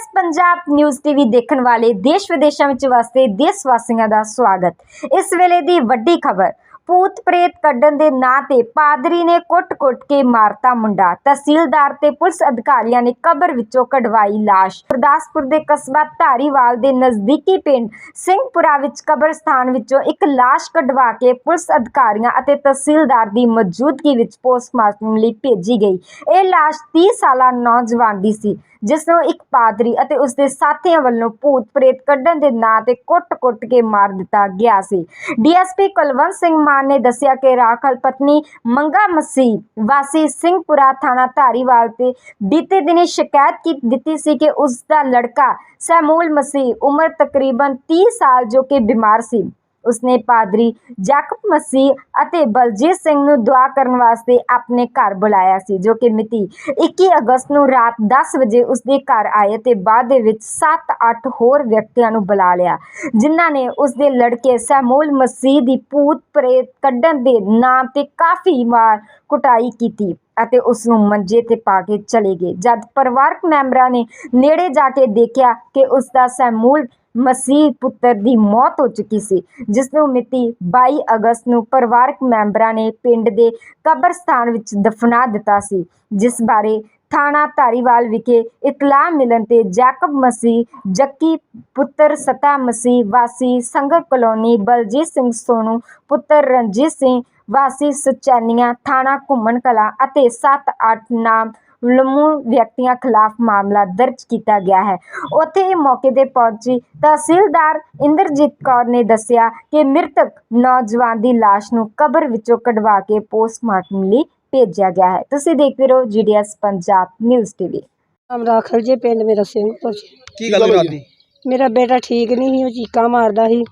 GDS Punjab news TV ਦੇਖਣ ਵਾਲੇ ਦੇਸ਼ ਵਿਦੇਸ਼ਾਂ ਵਿੱਚ ਵਸਦੇ ਦੇਸ਼ ਵਾਸੀਆਂ ਦਾ ਸਵਾਗਤ। ਇਸ ਵੇਲੇ ਦੀ ਵੱਡੀ ਖਬਰ, ਭੂਤ ਪ੍ਰੇਤ ਕੱਢਣ ਦੇ ਨਾਂ ਤੇ ਪਾਦਰੀ ਨੇ ਕੁੱਟ-ਕੁੱਟ ਕੇ ਮਾਰਤਾ ਮੁੰਡਾ। ਤਹਿਸੀਲਦਾਰ ਤੇ ਪੁਲਿਸ ਅਧਿਕਾਰੀਆਂ ਨੇ ਕਬਰ ਵਿੱਚੋਂ ਕਢਵਾਈ ਲਾਸ਼। ਗੁਰਦਾਸਪੁਰ ਦੇ ਕਸਬਾ ਧਾਰੀਵਾਲ ਦੇ ਨਜ਼ਦੀਕੀ ਪਿੰਡ ਸਿੰਘਪੁਰਾ ਵਿੱਚ ਕਬਰਸਤਾਨ ਵਿੱਚੋਂ ਇੱਕ ਲਾਸ਼ ਕਢਵਾ ਕੇ ਪੁਲਿਸ ਅਧਿਕਾਰੀਆਂ ਅਤੇ ਤਹਿਸੀਲਦਾਰ ਦੀ ਮੌਜੂਦਗੀ ਵਿੱਚ ਪੋਸਟਮਾਰਟਮ ਲਈ ਭੇਜੀ ਗਈ। ਇਹ ਲਾਸ਼ 30 ਸਾਲਾ ਨੌਜਵਾਨ ਦੀ ਸੀ। ਜਿਸ ਨੂੰ ਇੱਕ ਪਾਦਰੀ ਅਤੇ ਉਸ ਦੇ ਸਾਥੀਆਂ ਵੱਲੋਂ ਭੂਤ ਪ੍ਰੇਤ ਕੱਢਣ ਦੇ ਨਾਂ ਤੇ ਕੁੱਟ-ਕੁੱਟ ਕੇ ਮਾਰ ਦਿੱਤਾ ਗਿਆ ਸੀ। ਡੀਐਸਪੀ ਕੁਲਵੰਤ ਸਿੰਘ ਮਾਨ ਨੇ ਦੱਸਿਆ ਕਿ ਰਾਖਲ ਪਤਨੀ ਮੰਗਾ ਮਸੀਹ ਵਾਸੀ ਸਿੰਘਪੁਰਾ ਥਾਣਾ ਧਾਰੀਵਾਲ ਤੇ ਬੀਤੇ ਦਿਨੀ ਸ਼ਿਕਾਇਤ ਕੀ ਦਿੱਤੀ ਸੀ ਕਿ ਉਸ ਦਾ ਲੜਕਾ ਸੈਮੂਲ ਮਸੀਹ ਉਮਰ ਤਕਰੀਬਨ 30 ਸਾਲ ਜੋ ਕਿ ਬਿਮਾਰ ਸੀ। ਉਸਨੇ ਪਾਦਰੀ ਜੈਕਬ ਮਸੀਹ ਅਤੇ ਬਲਜੀਤ ਸਿੰਘ ਨੂੰ ਦੁਆ ਕਰਨ ਵਾਸਤੇ ਆਪਣੇ ਘਰ ਬੁਲਾਇਆ ਸੀ, ਜੋ ਕਿ ਮਿਤੀ 21 ਅਗਸਤ ਨੂੰ ਰਾਤ 10 ਵਜੇ ਉਸਦੇ ਘਰ ਆਏ ਤੇ ਬਾਅਦ ਦੇ ਵਿੱਚ 7-8 ਹੋਰ ਵਿਅਕਤੀਆਂ ਨੂੰ ਬੁਲਾ ਲਿਆ, ਜਿਨ੍ਹਾਂ ਨੇ ਉਸਦੇ ਲੜਕੇ ਸੈਮੂਲ ਮਸੀਹ ਦੀ ਭੂਤ ਪ੍ਰੇਤ ਕੱਢਣ ਦੇ ਨਾਮ ਤੇ ਕਾਫੀ ਵਾਰ ਕੁਟਾਈ ਕੀਤੀ ਅਤੇ ਉਸ ਨੂੰ ਮੰਜੇ ਤੇ ਪਾ ਕੇ ਚਲੇ ਗਏ, ਜਦ ਪਰਿਵਾਰਕ ਮੈਂਬਰਾਂ ਨੇ ਨੇੜੇ ਜਾ ਕੇ ਦੇਖਿਆ ਕਿ ਉਸ ਦਾ ਸੈਮੂਲ ਮਸੀਹ ਪੁੱਤਰ ਦੀ ਮੌਤ ਹੋ ਚੁੱਕੀ ਸੀ, ਜਿਸ ਨੂੰ ਮਿਤੀ 22 ਅਗਸਤ ਨੂੰ ਪਰਿਵਾਰਕ ਮੈਂਬਰਾਂ ਨੇ ਪਿੰਡ ਦੇ ਕਬਰਸਤਾਨ ਵਿੱਚ ਦਫਨਾ ਦਿੱਤਾ ਸੀ, ਜਿਸ ਬਾਰੇ ਥਾਣਾ ਧਾਰੀਵਾਲ ਵਿਖੇ ਇਤਲਾਹ ਮਿਲਣ ਤੇ ਜੈਕਬ ਮਸੀਹ, ਜੱਕੀ ਪੁੱਤਰ ਸਤਾ ਮਸੀਹ, ਵਾਸੀ ਸੰਗਰ ਕਲੋਨੀ ਬਲਜੀਤ ਸਿੰਘ ਸੋਨੂ, ਪੁੱਤਰ ਰਣਜੀਤ ਸਿੰਘ, ਵਾਸੀ ਸੁਚੈਨੀਆਂ, ਥਾਣਾ ਘੁੰਮਣ ਕਲਾ ਅਤੇ 7-8 ਨਾਮ ਲਮੂ ਵਿਅਕਤੀਆਂ ਖਿਲਾਫ ਮਾਮਲਾ ਦਰਜ ਕੀਤਾ ਗਿਆ ਹੈ। ਉੱਥੇ ਹੀ ਮੌਕੇ ਤੇ ਪਹੁੰਚੀ ਤਹਿਸੀਲਦਾਰ ਇੰਦਰਜੀਤ ਕੌਰ ਨੇ ਦੱਸਿਆ ਕਿ ਮ੍ਰਿਤਕ ਨੌਜਵਾਨ ਦੀ ਲਾਸ਼ ਨੂੰ ਕਬਰ ਵਿੱਚੋਂ ਕਢਵਾ ਕੇ ਪੋਸਟਮਾਰਟਮ ਲਈ ਭੇਜਿਆ ਗਿਆ ਹੈ। ਤੁਸੀਂ ਦੇਖਦੇ ਰਹੋ ਜੀਡੀਐਸ ਪੰਜਾਬ ਨਿਊਜ਼ ਟੀਵੀ। ਨਾਮ ਰਾਖਲ ਜੇ ਪਿੰਡ ਮੇਰਾ ਸਿੰਘਪੁਰ ਚ। ਕੀ ਗੱਲ ਹੋਈ? ਰਾਤ ਮੇਰਾ ਬੇਟਾ ਠੀਕ ਨਹੀਂ ਸੀ ਉਹ ਚੀਕਾਂ ਮਾਰਦਾ ਸੀ।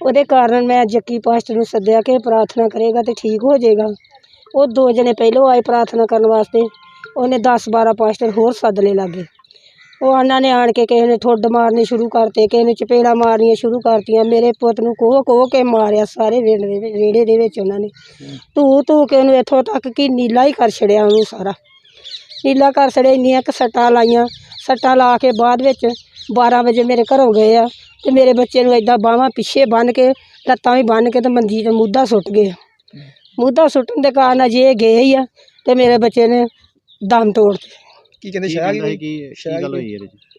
ਉਹਦੇ ਕਾਰਨ ਮੈਂ ਜੱਕੀ ਪਾਸਟਰ ਨੂੰ ਸੱਦਿਆ ਕਿ ਪ੍ਰਾਰਥਨਾ ਕਰੇਗਾ ਤੇ ਠੀਕ ਹੋ ਜਾਏਗਾ। ਉਹ ਦੋ ਜਣੇ ਪਹਿਲੋਂ ਆਏ ਪ੍ਰਾਰਥਨਾ ਕਰਨ ਵਾਸਤੇ। ਉਹਨੇ 10 12 ਪਾਸਟਰ ਹੋਰ ਸੱਦ ਲਏ ਲਾਗੇ। ਉਹ ਉਹਨਾਂ ਨੇ ਆਣ ਕੇ ਕਿਸੇ ਨੇ ਠੁੱਡ ਮਾਰਨੇ ਸ਼ੁਰੂ ਕਰਤੇ, ਕਿਸੇ ਨੇ ਚਪੇੜਾ ਮਾਰਨੀਆਂ ਸ਼ੁਰੂ ਕਰਤੀਆਂ। ਮੇਰੇ ਪੁੱਤ ਨੂੰ ਕੋਹ ਕੋਹ ਕੇ ਮਾਰਿਆ ਸਾਰੇ ਵਿਹੜੇ ਦੇ ਵਿਹੜੇ ਦੇ ਵਿੱਚ ਉਹਨਾਂ ਨੇ। ਧੂ ਧੂ ਕੇ ਉਹਨੂੰ ਇੱਥੋਂ ਤੱਕ ਕਿ ਨੀਲਾ ਹੀ ਕਰ ਛੜਿਆ ਉਹਨੂੰ ਸਾਰਾ। ਨੀਲਾ ਕਰ ਛੜਿਆ, ਇੰਨੀਆਂ ਕੁ ਸੱਟਾਂ ਲਾਈਆਂ। ਸੱਟਾਂ ਲਾ ਕੇ ਬਾਅਦ ਵਿੱਚ 12 ਵਜੇ ਮੇਰੇ ਘਰੋਂ ਗਏ ਆ ਤੇ ਮੇਰੇ ਬੱਚੇ ਨੂੰ ਏਦਾਂ ਬਾਹਾਂ ਪਿੱਛੇ ਬੰਨ੍ਹ ਕੇ, ਲੱਤਾਂ ਵੀ ਬੰਨ੍ਹ ਕੇ ਤੇ ਮੰਜੀ ਤੇ ਮੁੱਦਾ ਸੁੱਟ ਗਏ। ਮੁੱਦਾ ਸੁੱਟਣ ਦੇ ਕਾਰਨ ਅਜੇ ਇਹ ਗਏ ਹੀ ਆ ਤੇ ਮੇਰੇ ਬੱਚੇ ਨੇ ਦਮ ਤੋੜ ਦਿੱਤੇ ਕੀ ਕਹਿੰਦੇ ਸ਼ਾਹ ਕੀ ਕੀ ਗੱਲ? ਹੋਈ ਇਹਦੇ ਚ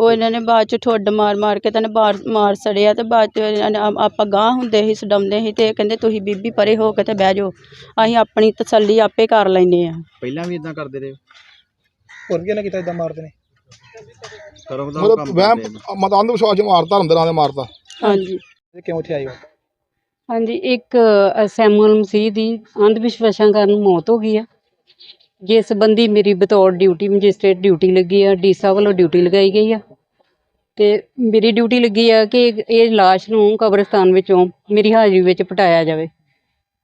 ਉਹ ਇਹਨਾਂ ਨੇ ਬਾਅਦ ਚ ਠੁੱਡ ਮਾਰ ਮਾਰ ਕੇ ਤਾਂ ਬਾਹਰ ਮਾਰ ਸੜਿਆ ਤੇ ਬਾਅਦ ਚ ਇਹਨਾਂ ਨੇ ਆ- ਆਪਾਂ ਗਾਂਹ ਹੁੰਦੇ ਸੀ ਸਡਮਦੇ ਸੀ ਤੇ ਇਹ ਕਹਿੰਦੇ ਤੁਸੀਂ ਬੀਬੀ ਪਰੇ ਹੋ ਕੇ ਤੇ ਬਹਿ ਜਾਓ। ਅਸੀਂ ਆਪਣੀ ਤਸੱਲੀ ਆਪੇ ਕਰ ਲੈਨੇ ਆ। ਪਹਿਲਾਂ ਵੀ ਇਦਾਂ ਕਰਦੇ ਰਹੇ? ਹੋਰ ਕੀ ਨਾ ਕੀਤਾ ਇਦਾਂ ਮਾਰਦੇ ਨੇ ਦਾ ਮਤਲਬ ਕੰਮ ਵਹਿਮ ਕਰਦੇ ਨੇ। ਮਤ ਅੰਧ ਵਿਸ਼ਵਾਸ ਚ ਮਾਰਤਾ ਅੰਦਰਾਂ ਦੇ ਮਾਰਤਾ। ਹਾਂਜੀ। ਇਹ ਕਿਉਂ ਇੱਥੇ ਆਏ ਹੋ? ਹਾਂਜੀ ਇੱਕ ਅ, ਸੈਮੂਅਲ ਮਸੀਹ ਦੀ ਅੰਧ ਵਿਸ਼ਵਾਸਾਂ ਕਾਰਨ ਮੌਤ ਹੋ ਗਈ ਆ। ਜਿਸ ਸੰਬੰਧੀ ਮੇਰੀ ਬਤੌਰ ਡਿਊਟੀ ਮੈਜਿਸਟ੍ਰੇਟ ਡਿਊਟੀ ਲੱਗੀ ਆ ਡੀਸਾ ਵੱਲੋਂ ਡਿਊਟੀ ਲਗਾਈ ਗਈ ਆ। ਤੇ ਮੇਰੀ ਡਿਊਟੀ ਲੱਗੀ ਆ ਕਿ ਇਹ ਲਾਸ਼ ਨੂੰ ਕਬਰਸਤਾਨ ਵਿੱਚੋਂ ਮੇਰੀ ਹਾਜ਼ਰੀ ਵਿੱਚ ਪਟਾਇਆ ਜਾਵੇ।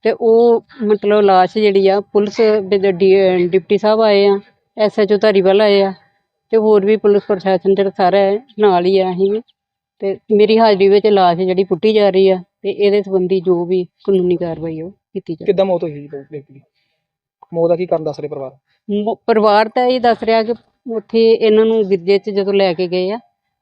ਤੇ ਉਹ ਮਤਲਬ ਲਾਸ਼ ਜਿਹੜੀ ਆ ਪੁਲਿਸ ਦੇ ਡ- ਡੀ- ਡਿਪਟੀ ਸਾਹਿਬ ਆਏ ਆ ਐਸਐਚਓ ਧਾਰੀਵਾਲ ਆਏ ਆ ਤੇ ਹੋਰ ਵੀ ਪੁਲਿਸ ਪ੍ਰਸ਼ਾਸਨ ਜਿਹੜਾ ਸਾਰਾ ਹੈ, ਨਾਲ ਹੀ ਆ ਅਸੀਂ। ਵੀ ਤੇ ਮੇਰੀ ਹਾਜ਼ਰੀ ਵਿੱਚ ਲਾਸ਼ ਜਿਹੜੀ ਪੁੱਟੀ ਜਾ ਰਹੀ ਆ ਤੇ ਇਹਦੇ ਸੰਬੰਧੀ ਜੋ ਵੀ ਕਾਨੂੰਨੀ ਕਾਰਵਾਈ ਆ ਉਹ ਕੀਤੀ ਜਾਵੇ ਕਿੱਦਾਂ ਮੌਤ ਹੋਈ ਜੀ? ਵਿਅਕਤੀ ਦੀ ਮੌਤ ਦਾ ਕੀ ਕਾਰਨ ਦੱਸ ਰਹੇ ਪਰਿਵਾਰ? ਮ- ਪਰਿਵਾਰ ਤਾਂ ਇਹ ਦੱਸ ਰਿਹਾ ਕਿ ਉੱਥੇ ਇਹਨਾਂ ਨੂੰ ਗਿਰਜੇ 'ਚ ਜਦੋਂ ਲੈ ਕੇ ਗਏ ਆ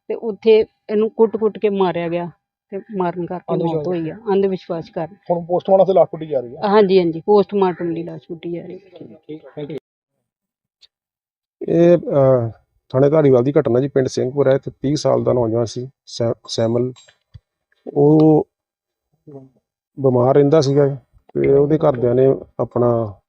ਤੇ ਉੱਥੇ ਇਹਨੂੰ ਕੁੱਟ-ਕੁੱਟ ਕੇ ਮਾਰਿਆ ਗਿਆ ਤੇ ਮਾਰਨ ਕਰਕੇ ਮੌਤ ਹੋਈ ਆ ਅੰਧ ਵਿਸ਼ਵਾਸ ਕਾਰਨ ਹੁਣ ਪੋਸਟਮਾਰਟਮ ਤੇ ਲਾਸ਼ ਪੁੱਟੀ ਜਾ ਰਹੀ ਹੈ ਹਾਂਜੀ ਹਾਂਜੀ ਪੋਸਟਮਾਰਟਮ ਲਈ ਲਾਸ਼ ਪੁੱਟੀ ਜਾ ਰਹੀ ਹੈ ਇਹ ਅਹ, ਥਾਣੇ ਧਾਰੀਵਾਲ ਦੀ ਘਟਨਾ ਜੀ ਪਿੰਡ ਸਿੰਘਪੁਰ ਹੈ ਤੇ 30 ਸਾਲ ਦਾ ਨੌਜਵਾਨ ਸੀ ਸੈ- ਸੈਮਲ। ਉਹ ਬਿਮਾਰ ਰਹਿੰਦਾ ਸੀਗਾ ਤੇ ਉਹਦੇ ਘਰਦਿਆਂ ਨੇ ਆਪਣਾ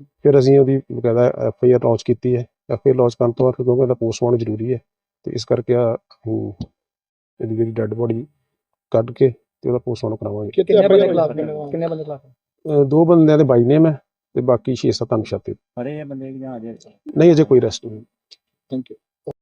ਫਿਰ ਅਸੀਂ ਉਹਦੀ ਬਕਾਇਦਾ ਐਫ ਆਈ ਆਰ ਲਾਂਚ ਕੀਤੀ ਹੈ। ਐਫ ਆਈ ਆਰ ਲਾਂਚ ਕਰਨ ਤੋਂ ਬਾਅਦ ਫਿਰ ਕਿਉਂਕਿ ਇਹਦਾ ਪੋਸਟਮਾਰਟਮ ਜ਼ਰੂਰੀ ਹੈ ਤੇ ਇਸ ਕਰਕੇ ਆ ਇਹਦੀ ਜਿਹੜੀ ਡੈੱਡ ਬੋਡੀ ਕੱਢ ਕੇ ਤੇ ਉਹਦਾ ਪੋਸਟਮਾਰਟਮ ਕਰਾਵਾਂਗੇ। ਕਿਤੇ ਕਿੰਨੇ ਬੰਦੇ ਖਿਲਾਫ? ਕਿੰਨੇ ਬੰਦੇ ਖਿਲਾਫ ਦੋ ਬੰਦਿਆਂ ਦੇ ਬਾਈ ਨੇਮ ਹੈ ਤੇ ਬਾਕੀ 6-7 ਅਨਸ਼ਾਤੇ ਫੜੇ ਆ ਬੰਦੇ ਕਿ ਜਾਂ ਅਜੇ? ਨਹੀਂ ਅਜੇ ਕੋਈ ਅਰੈਸਟ ਨਹੀਂ। Thank you